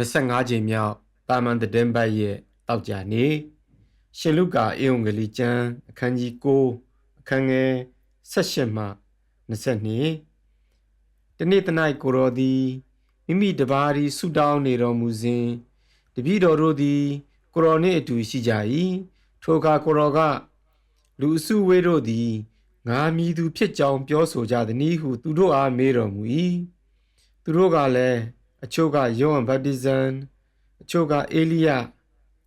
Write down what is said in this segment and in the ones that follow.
25ကြိမ်မြောက်တာမန်တည်င်းပတ်ရဲ့တောက်ကြနေရှင်လုကာအေုံဂလီကျမ်းအခန်းကြီး9အခန်းငယ်18မှ22တနေ့တနိုင်ကိုရောသည်မိမိတပါးရီဆူတောင်းနေတော်မူစဉ်တပည့်တော်တို့သည်ကိုရောနှင့်အတူရှိကြ၏ထိုအခါကိုရောကလူအစုဝေးတို့သည်ငါမည်သူဖြစ်ကြောင်းပြောဆိုကြသည်နည်းဟုသူတို့အားမေးတော်မူ၏သူတို့ကလည်း အချို့ကယောဟန်ဗတ္တိဇံအချို့ကအေလိယ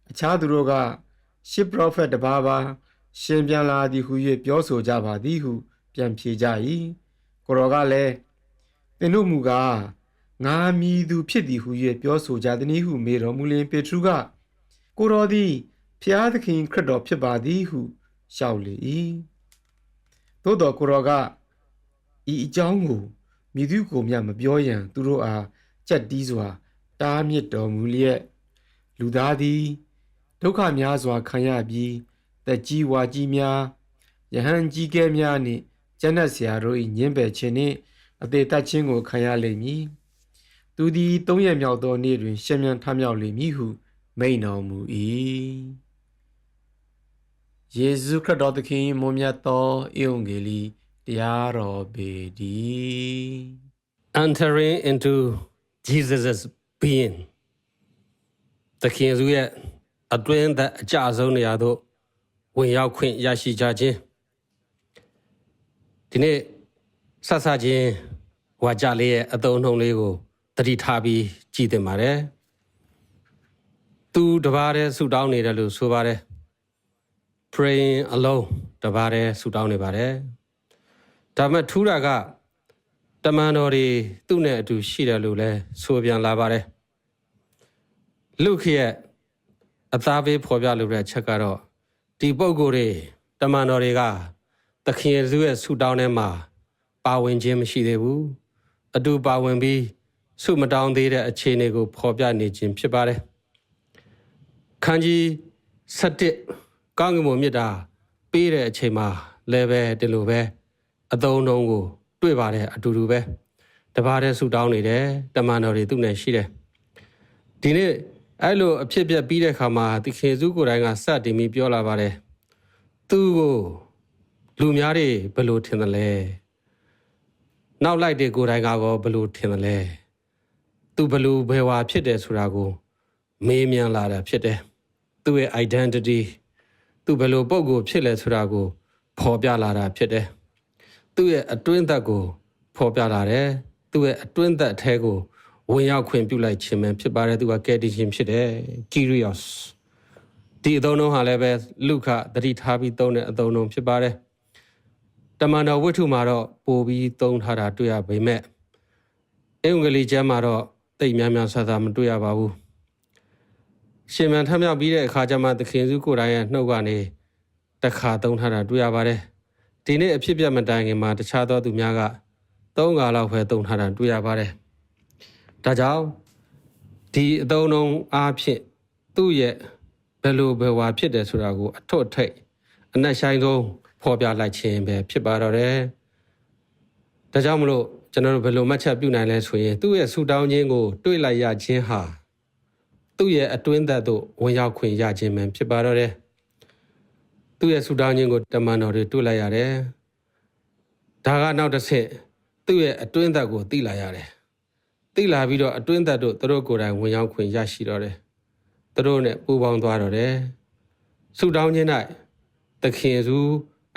အခြားသူတို့ကရှစ်ပရောဖက်တစ်ပါးပါရှင်ပြန်လာသည်ဟု၍ပြောဆိုကြပါသည်ဟု ပြန်ဖြေကြ၏ကိုရောကလည်းသင်တို့မူကားငါမည်သူဖြစ်သည်ဟု၍ပြောဆိုကြသည်နည်းဟုမေတော်မူလျှင်ပေထရုကကိုရောသည်ဖျားသခင်ခရစ်တော်ဖြစ်ပါသည်ဟုလျှောက်လေ၏သို့တော်ကိုရောကဤအကြောင်းကိုမြည်သူကိုမျှမပြောရန်သူတို့အား ကြက်တီးစွာ တားမြစ်တော်မူလျက်လူသားသည်ဒုက္ခများစွာခံရပြီးတက်ကြီးဝါကြီးများယဟန်ကြီးကဲများနှင့်ကျမ်းတ်ဆရာတို့၏ညင်းပယ်ခြင်းနှင့်အသေးသက်ခြင်းကိုခံရလိမ့်မည်သူသည်သုံးရမြောက်သောနေ့တွင်ရှင်းမြန်ထမြောက်လိမ့်မည်ဟုမိန့်တော်မူ၏ယေရှုခရစ်တော်သခင်မွန်မြတ်သောဧဝံဂေလိတရားတော်ပေတည်း entering into Jesus' being သခင်ယေရှုရဲ့အတွင်းသက်အကြဆုံးနေရာသို့ဝင်ရောက်ခွင့်ရရှိကြခြင်းဒီနေ့ဆက်ဆချင်းဝါကြလေးရဲ့အသုံးအနှုန်းလေးကိုတတိထားပြီးကြည်တင်ပါတယ်သူတပါးတည်းဆူတောင်းနေတယ်လို့ဆိုပါတယ် praying alone တပါးတည်းဆူတောင်းနေပါတယ်ဒါပေမဲ့ထူးတာက တမန်တော်တွေသူ့နဲ့အတူရှိတယ်လို့လဲဆိုပြန်လာပါတယ်လူခရဲ့အသားပေးဖော်ပြလိုတဲ့အချက်ကတော့ဒီပုံကိုယ်တွေတမန်တော်တွေကသခင်ယေရှုရဲ့ဆုတောင်းထဲမှာပါဝင်ခြင်းမရှိသေးဘူးအတူပါဝင်ပြီးဆုမတောင်းသေးတဲ့အခြေအနေကိုဖော်ပြနေခြင်းဖြစ်ပါတယ်ခန်းကြီး7ကောင်းကင်ဘုံမြစ်တာပေးတဲ့အချိန်မှာလည်းပဲဒီလိုပဲအသုံးအနှုန်းကို တွေ့ပါတယ်အတူတူပဲတပါးတည်းဆူတောင်းနေတယ်တမန်တော်တွေသူ့နဲ့ရှိတယ်ဒီနေ့အဲ့လိုအဖြစ်ပြက်ပြီးတဲ့ခါမှာသခင်စုကိုယ်တိုင်ကစတင်ပြီးပြောလာပါတယ်သူ့ကိုလူများတွေဘယ်လိုထင်တယ်လဲနောက်လိုက်တွေကိုယ်တိုင်ကရောဘယ်လိုထင်တယ်လဲသူဘယ်လိုဘယ်ဝါဖြစ်တယ်ဆိုတာကို မေးမြန်းလာတာဖြစ်တယ်သူ့ရဲ့ identity သူဘယ်လိုပုံကိုဖြစ်လဲဆိုတာကိုဖော်ပြလာတာဖြစ်တယ် သူ့ရဲ့အတွင်းသက်ကိုဖော်ပြလာတယ်သူ့ရဲ့အတွင်းသက်အแทကိုဝင်ရောက်ခွင့်ပြုလိုက်ခြင်းပဲဖြစ်ပါတယ်သူကကယ်တင်ခြင်းဖြစ်တယ် curious ဒီအသုံးနှုန်းဟာလည်းပဲလုခသတိထားပြီးသုံးတဲ့အသုံးနှုန်းဖြစ်ပါတယ်တမန်တော်ဝိတ္ထုမှာတော့ပို့ပြီးသုံးထားတာတွေ့ရပေမဲ့အင်္ဂလိပ်ကျမ်းမှာတော့တိတ်များများဆဆမတွေ့ရပါဘူးရှင်မန်ထမြောက်ပြီးတဲ့အခါကျမှသခင်စုကိုယ်တိုင်ရဲ့နှုတ်ကနေတခါသုံးထားတာတွေ့ရပါတယ် ဒီနေ့အဖြစ်ပြတ်မတိုင်ခင်မှာတခြားသောသူများကသုံးခါလောက်ပဲသုံးထားတာတွေ့ရပါတယ်။ဒါကြောင့်ဒီအသုံးနှုန်းအားဖြင့်သူ့ရဲ့ဘယ်လိုဘယ်ဝါဖြစ်တယ်ဆိုတာကိုအထွတ်ထိပ်အနက်ဆိုင်ဆုံးဖော်ပြလိုက်ခြင်းပဲဖြစ်ပါတော့တယ်။ဒါကြောင့်မလို့ကျွန်တော်တို့ဘယ်လိုမှတ်ချက်ပြုနိုင်လဲဆိုရင်သူ့ရဲ့ဆူတောင်းခြင်းကိုတွေးလိုက်ရခြင်းဟာသူ့ရဲ့အတွင်းသက်သို့ဝင်ရောက်ခွင့်ရခြင်းပဲဖြစ်ပါတော့တယ်။ သူ့ရဲ့ဆူတောင်းခြင်းကိုတမန်တော်တွေတွေ့လိုက်ရတယ်။ဒါကနောက်တစ်ဆင့်သူ့ရဲ့အတွင်းသက်ကိုသိလာရတယ်။သိလာပြီးတော့အတွင်းသက်တို့သူတို့ကိုယ်တိုင်ဝင်ရောက်ခွင့်ရရှိတော့တယ်။သူတို့နဲ့ပူးပေါင်းသွားတော့တယ်။ဆူတောင်းခြင်း၌သခင်စု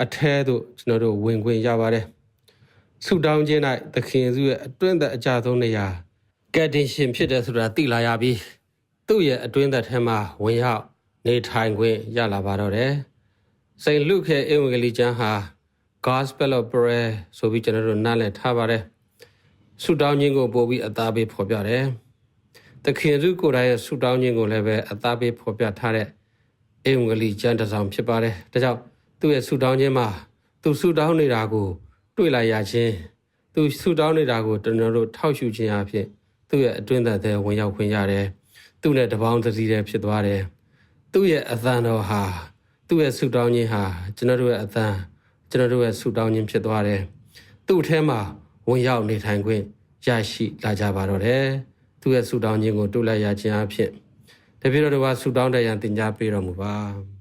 အထဲသို့ကျွန်တော်တို့ဝင်ခွင့်ရပါတယ်။ဆူတောင်းခြင်း၌သခင်စုရဲ့အတွင်းသက်အကြဆုံးနေရာကက်တင်ရှင်ဖြစ်တယ်ဆိုတာသိလာရပြီးသူ့ရဲ့အတွင်းသက်ထဲမှာဝင်ရောက်နေထိုင်ခွင့်ရလာပါတော့တယ်။ စိန်လုခဲအင်္ဂလိပ်ကျမ်းဟာ Gospel of Prayer ဆိုပြီးကျွန်တော်တို့နားလည်ထားပါတယ်ဆုတောင်းခြင်းကိုပို့ပြီးအသားပေးဖော်ပြတယ်။သခင်စုကိုယ်တိုင်ရဲ့ဆုတောင်းခြင်းကိုလည်းပဲအသားပေးဖော်ပြထားတဲ့အင်္ဂလိပ်ကျမ်းတစ်စောင်ဖြစ်ပါတယ်။ဒါကြောင့်သူ့ရဲ့ဆုတောင်းခြင်းမှာသူဆုတောင်းနေတာကို တွေ့လိုက်ရခြင်းသူဆုတောင်းနေတာကိုကျွန်တော်တို့ထောက်ရှုခြင်းအဖြစ်သူ့ရဲ့အတွင်းသက်တဲ့ဝင်ရောက်ခွင့်ရတယ်။သူ့နဲ့တပေါင်းတစည်းတည်းဖြစ်သွားတယ်။သူ့ရဲ့အသံတော်ဟာ သူ့ရဲ့ဆူတောင်းခြင်းဟာကျွန်တော်တို့ရဲ့အသံကျွန်တော်တို့ရဲ့ဆူတောင်းခြင်းဖြစ်သွားတယ်။သူ့အထဲမှာဝင်ရောက်နေထိုင်ခွင့်ရရှိလာကြပါတော့တယ်။သူသူ့ရဲ့ဆူတောင်းခြင်းကိုတုလိုက်ရခြင်းအဖြစ်တပြည့်တော်တော်ဆူတောင်းတဲ့ရန်တင် जा ပေးတော်မူပါ